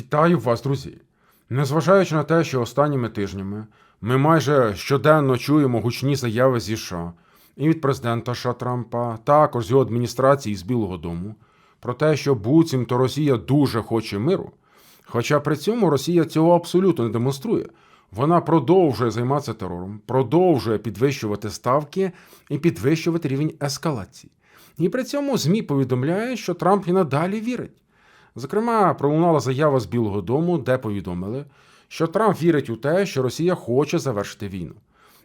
Вітаю вас, друзі! Незважаючи на те, що останніми тижнями ми майже щоденно чуємо гучні заяви зі США і від президента США Трампа, також з його адміністрації з Білого Дому, про те, що буцімто Росія дуже хоче миру. Хоча при цьому Росія цього абсолютно не демонструє. Вона продовжує займатися терором, продовжує підвищувати ставки і підвищувати рівень ескалації. І при цьому ЗМІ повідомляють, що Трамп і надалі вірить. Зокрема, пролунала заява з Білого Дому, де повідомили, що Трамп вірить у те, що Росія хоче завершити війну.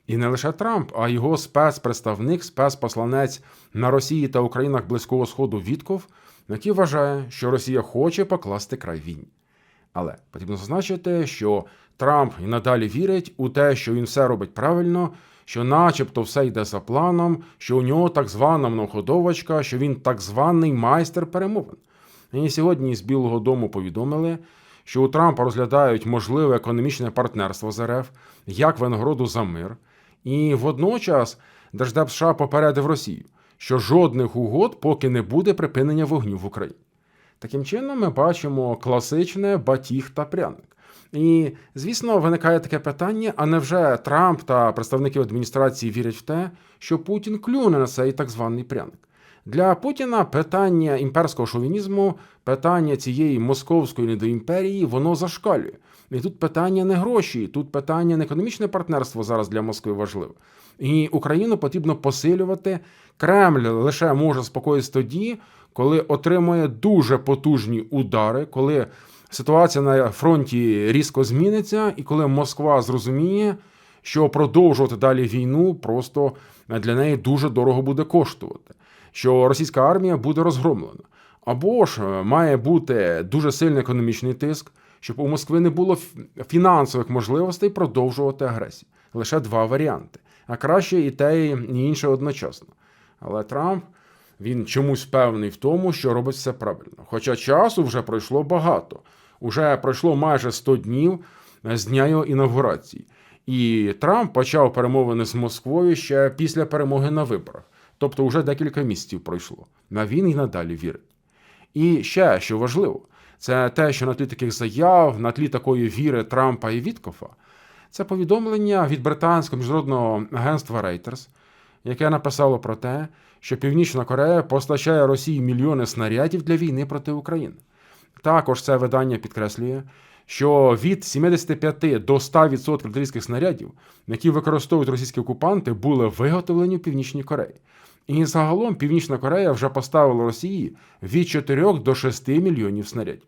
І не лише Трамп, а його спецпредставник, спецпосланець на Росії та Українах Близького Сходу Вітков, який вважає, що Росія хоче покласти край війні. Але потрібно зазначити, що Трамп і надалі вірить у те, що він все робить правильно, що, начебто, все йде за планом, що у нього так звана многоходовочка, що він так званий майстер перемовин. І сьогодні з Білого Дому повідомили, що у Трампа розглядають можливе економічне партнерство з РФ як винагороду за мир. І водночас Держдеп США попередив Росію, що жодних угод поки не буде припинення вогню в Україні. Таким чином, ми бачимо класичне батіг та пряник. І, звісно, виникає таке питання: а невже Трамп та представники адміністрації вірять в те, що Путін клюне на цей так званий пряник? Для Путіна питання імперського шовінізму, питання цієї московської недоімперії, воно зашкалює. І тут питання не гроші, тут питання не економічне партнерство зараз для Москви важливе. І Україну потрібно посилювати. Кремль лише може спокоїтися тоді, коли отримує дуже потужні удари, коли ситуація на фронті різко зміниться, і коли Москва зрозуміє, що продовжувати далі війну просто для неї дуже дорого буде коштувати, що російська армія буде розгромлена. Або ж е, має бути дуже сильний економічний тиск, щоб у Москви не було фінансових можливостей продовжувати агресію. Лише два варіанти. А краще і те, і інше одночасно. Але Трамп він чомусь певний в тому, що робить все правильно. Хоча часу вже пройшло багато. Уже пройшло майже 100 днів з дня його інавгурації. І Трамп почав перемовини з Москвою ще після перемоги на виборах. Тобто вже декілька місяців пройшло. А він і надалі вірить. І ще що важливо, це те, що на тлі таких заяв, на тлі такої віри Трампа і Віткофа, це повідомлення від британського міжнародного агентства Reuters, яке написало про те, що Північна Корея постачає Росії мільйони снарядів для війни проти України. Також це видання підкреслює, що від 75 до 100% артилерійських снарядів, які використовують російські окупанти, були виготовлені в Північній Кореї. І загалом Північна Корея вже поставила Росії від 4 до 6 мільйонів снарядів.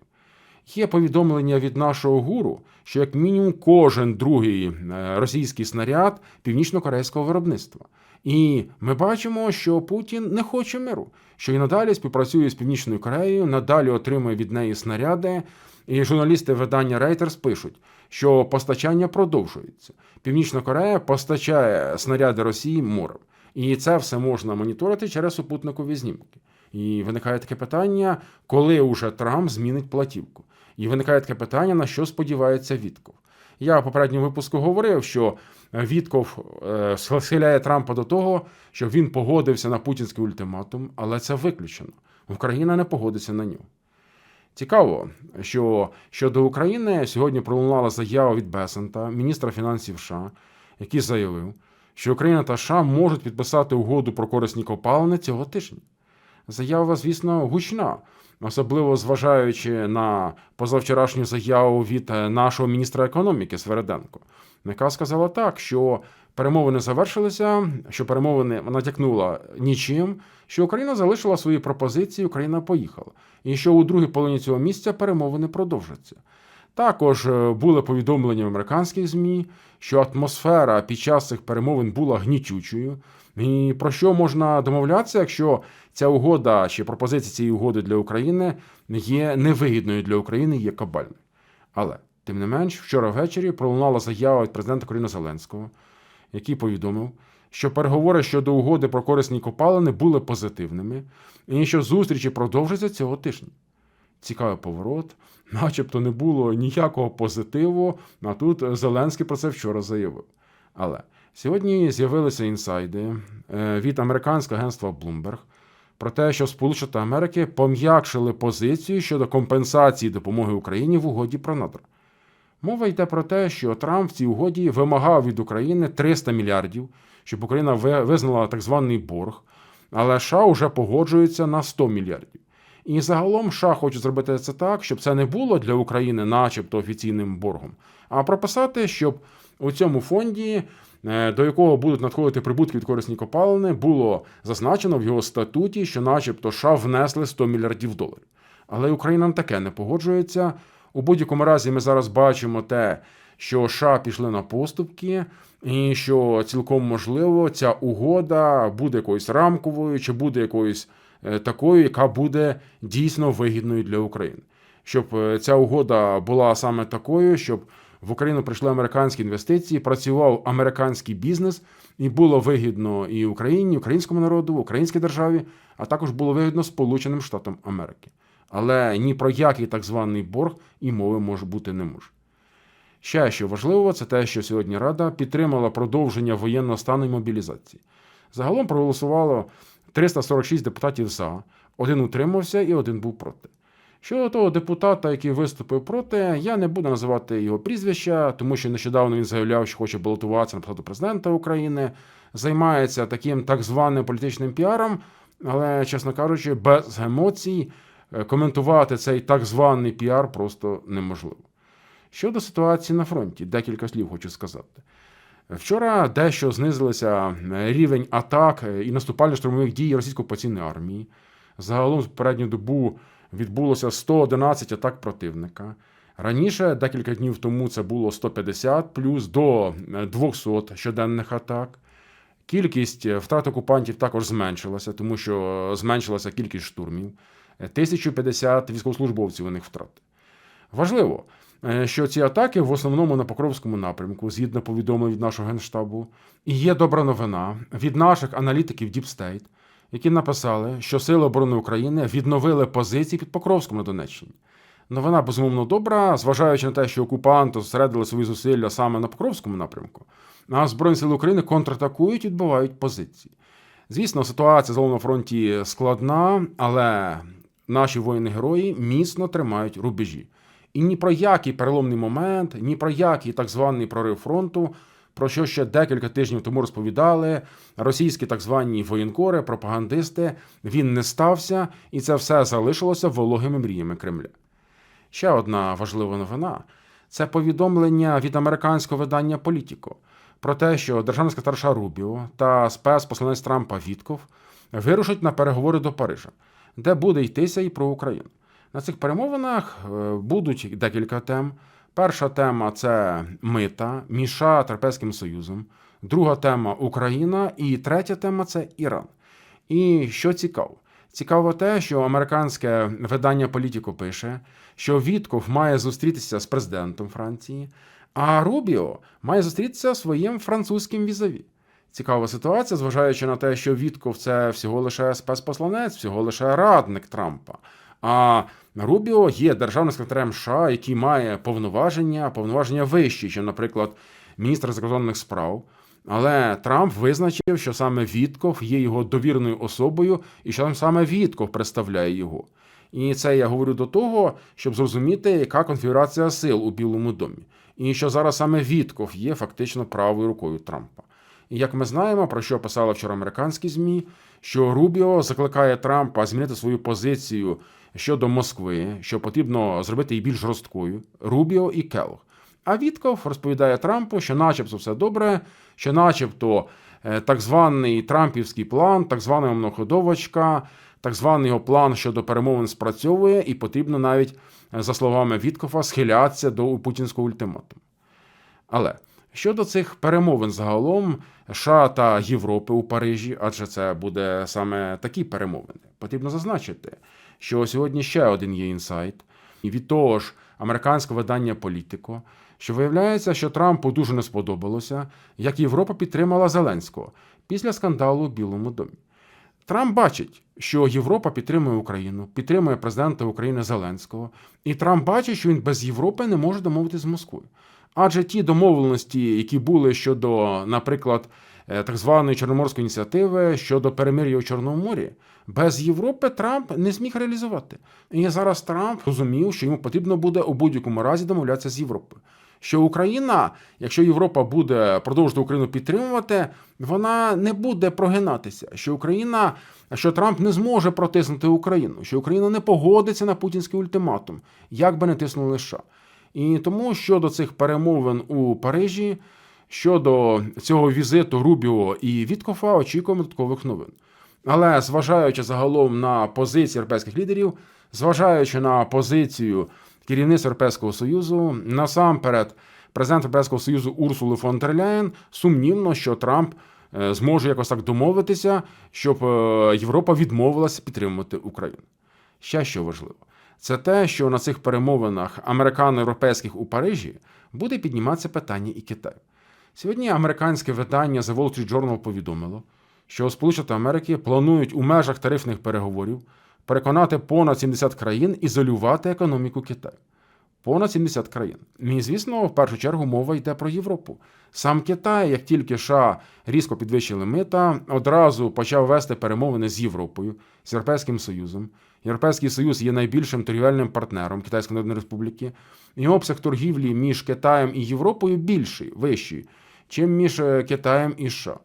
Є повідомлення від нашого гуру, що як мінімум кожен другий російський снаряд північно-корейського виробництва. І ми бачимо, що Путін не хоче миру, що і надалі співпрацює з Північною Кореєю, надалі отримує від неї снаряди. І журналісти видання Reuters пишуть, що постачання продовжується. Північна Корея постачає снаряди Росії морем. І це все можна моніторити через супутникові знімки. І виникає таке питання, коли уже Трамп змінить платівку. І виникає таке питання, на що сподівається Вітков. Я в попередньому випуску говорив, що Вітков схиляє Трампа до того, що він погодився на путінський ультиматум, але це виключено. Україна не погодиться на нього. Цікаво, що щодо України сьогодні пролунала заява від Бесента, міністра фінансів США, який заявив, що Україна та США можуть підписати угоду про корисні копалини цього тижня. Заява, звісно, гучна, особливо зважаючи на позавчорашню заяву від нашого міністра економіки Свереденко, яка сказала так, що перемовини завершилися, що перемовини натякнула нічим, що Україна залишила свої пропозиції, Україна поїхала, і що у другій половині цього місця перемовини продовжаться. Також були повідомлення в американських ЗМІ, що атмосфера під час цих перемовин була гнітючою. І про що можна домовлятися, якщо ця угода чи пропозиція цієї угоди для України є невигідною для України, є кабальною. Але тим не менш, вчора ввечері пролунала заява від президента України Зеленського, який повідомив, що переговори щодо угоди про корисні копалини були позитивними, і що зустрічі продовжаться цього тижня. Цікавий поворот, начебто не було ніякого позитиву, а тут Зеленський про це вчора заявив. Але сьогодні з'явилися інсайди від американського агентства Bloomberg про те, що Сполучені Америки пом'якшили позицію щодо компенсації допомоги Україні в угоді про надра. Мова йде про те, що Трамп в цій угоді вимагав від України 300 мільярдів, щоб Україна ви- визнала так званий борг, але США вже погоджується на 100 мільярдів. І загалом США хочуть зробити це так, щоб це не було для України, начебто офіційним боргом, а прописати, щоб у цьому фонді, е, до якого будуть надходити прибутки від корисні копалини, було зазначено в його статуті, що, начебто, США внесли 100 мільярдів доларів. Але Україна на таке не погоджується. У будь-якому разі ми зараз бачимо те, що США пішли на поступки, і що цілком можливо ця угода буде якоюсь рамковою, чи буде якоюсь такою, яка буде дійсно вигідною для України. Щоб е, ця угода була саме такою, щоб в Україну прийшли американські інвестиції, працював американський бізнес, і було вигідно і Україні, українському народу, українській державі, а також було вигідно Сполученим Штатам Америки. Але ні про який так званий борг і мови може бути не може. Ще що важливо, це те, що сьогодні Рада підтримала продовження воєнного стану і мобілізації. Загалом проголосувало 346 депутатів за, один утримався і один був проти. Щодо того депутата, який виступив проти, я не буду називати його прізвища, тому що нещодавно він заявляв, що хоче балотуватися на посаду президента України, займається таким так званим політичним піаром, але, чесно кажучи, без емоцій е, коментувати цей так званий піар просто неможливо. Щодо ситуації на фронті, декілька слів хочу сказати. Вчора дещо знизилися е, рівень атак е, і наступально-штурмових дій російської окупаційної армії. Загалом в передню добу відбулося 111 атак противника. Раніше, декілька днів тому, це було 150 плюс до е, 200 щоденних атак. Кількість е, втрат окупантів також зменшилася, тому що е, зменшилася кількість штурмів. Е, 1050 військовослужбовців у них втрати. Важливо, е, що ці атаки в основному на Покровському напрямку, згідно повідомлень від нашого генштабу. І є добра новина від наших аналітиків State, які написали, що Сили оборони України відновили позиції під Покровськом на Донеччині. Новина безумовно добра, зважаючи на те, що окупанти зосередили свої зусилля саме на Покровському напрямку, а Збройні сили України контратакують і відбивають позиції. Звісно, ситуація загалом на фронті складна, але наші воїни-герої міцно тримають рубежі. І ні про який переломний момент, ні про який так званий прорив фронту, про що ще декілька тижнів тому розповідали російські так звані воєнкори, пропагандисти, він не стався, і це все залишилося вологими мріями Кремля. Ще одна важлива новина це повідомлення від американського видання Політіко про те, що державна секретарша Рубіо та спецпосланець Трампа Вітков вирушать на переговори до Парижа, де буде йтися і про Україну. На цих перемовинах е, будуть декілька тем. Перша тема це мита між США Союзом. Друга тема Україна. І третя тема це Іран. І що цікаво? Цікаво те, що американське видання Політіко пише, що Вітков має зустрітися з президентом Франції, а Рубіо має зустрітися своїм французьким візаві. Цікава ситуація, зважаючи на те, що Вітков це всього лише спецпосланець, всього лише радник Трампа. А Рубіо є державним секретарем США, який має повноваження, повноваження вищі, ніж, наприклад, міністр закордонних справ. Але Трамп визначив, що саме Вітков є його довіреною особою, і що саме Вітков представляє його. І це я говорю до того, щоб зрозуміти, яка конфігурація сил у Білому домі, і що зараз саме Вітков є фактично правою рукою Трампа. І як ми знаємо, про що писали вчора американські ЗМІ, що Рубіо закликає Трампа змінити свою позицію щодо Москви, що потрібно зробити її більш жорсткою. Рубіо і Келлог. А Вітков розповідає Трампу, що, начебто, все добре, що, начебто, е, так званий Трампівський план, так звана многоходовочка, так званий його план щодо перемовин спрацьовує, і потрібно навіть, е, за словами Віткофа, схилятися до путінського ультиматуму. Але щодо цих перемовин загалом США та Європи у Парижі, адже це буде саме такі перемовини, потрібно зазначити, що сьогодні ще один є інсайт, і від того ж американського видання Політико, що виявляється, що Трампу дуже не сподобалося, як Європа підтримала Зеленського після скандалу у Білому домі. Трамп бачить, що Європа підтримує Україну, підтримує президента України Зеленського, і Трамп бачить, що він без Європи не може домовитися з Москвою. Адже ті домовленості, які були щодо, наприклад, е, так званої Чорноморської ініціативи щодо перемир'я у Чорному морі, без Європи Трамп не зміг реалізувати. І зараз Трамп розумів, що йому потрібно буде у будь-якому разі домовлятися з Європою. Що Україна, якщо Європа буде продовжувати Україну підтримувати, вона не буде прогинатися. Що Україна, що Трамп не зможе протиснути Україну, що Україна не погодиться на путінський ультиматум, як би не тиснули США. І тому щодо цих перемовин у Парижі, щодо цього візиту Рубіо і Віткофа, очікуємо додаткових новин. Але зважаючи загалом на позиції європейських лідерів, зважаючи на позицію керівництва Європейського Союзу, насамперед, президент Європейського Союзу Урсули фон дер Ляєн, сумнівно, що Трамп е, зможе якось так домовитися, щоб е, Європа відмовилася підтримувати Україну. Ще що важливо, це те, що на цих перемовинах американо-європейських у Парижі буде підніматися питання і Китаю. Сьогодні американське видання The Wall Street Journal повідомило, що Сполучені Америки планують у межах тарифних переговорів переконати понад 70 країн ізолювати економіку Китаю. Понад 70 країн. І, звісно, в першу чергу мова йде про Європу. Сам Китай, як тільки США різко підвищили мита, одразу почав вести перемовини з Європою, з Європейським Союзом. Європейський Союз є найбільшим торгівельним партнером Китайської Народної Республіки. І обсяг торгівлі між Китаєм і Європою більший, вищий, чим між е, Китаєм і США.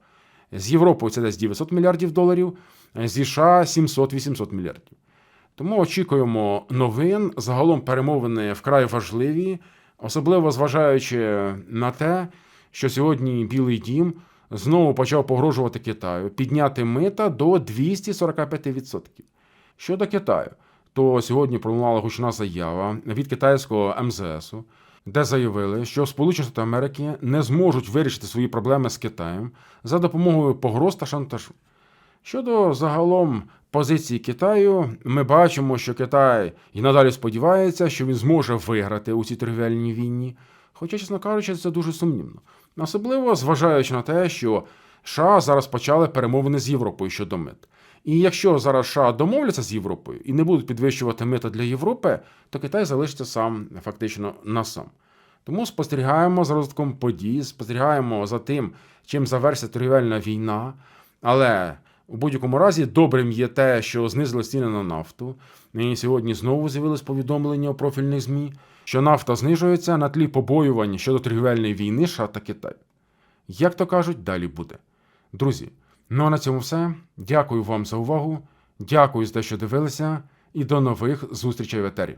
З Європою це десь 900 мільярдів доларів, зі США 700-800 мільярдів. Тому очікуємо новин. Загалом перемовини вкрай важливі, особливо зважаючи на те, що сьогодні Білий Дім знову почав погрожувати Китаю підняти мита до 245%. Щодо Китаю, то сьогодні пролунала гучна заява від китайського МЗСу, де заявили, що Сполучені Штати Америки не зможуть вирішити свої проблеми з Китаєм за допомогою погроз та шантажу. Щодо загалом позиції Китаю, ми бачимо, що Китай і надалі сподівається, що він зможе виграти у цій торгівельній війні. Хоча, чесно кажучи, це дуже сумнівно. Особливо зважаючи на те, що США зараз почали перемовини з Європою щодо мит. І якщо зараз США домовляться з Європою і не будуть підвищувати мита для Європи, то Китай залишиться сам фактично на сам. Тому спостерігаємо за розвитком подій, спостерігаємо за тим, чим завершиться торгівельна війна. Але у будь-якому разі добрим є те, що знизили ціни на нафту. І сьогодні знову з'явилось повідомлення у профільних ЗМІ, що нафта знижується на тлі побоювань щодо торгівельної війни США та Китаю. Як то кажуть, далі буде. Друзі, ну а на цьому все. Дякую вам за увагу. Дякую за те, що дивилися, і до нових зустрічей в етері.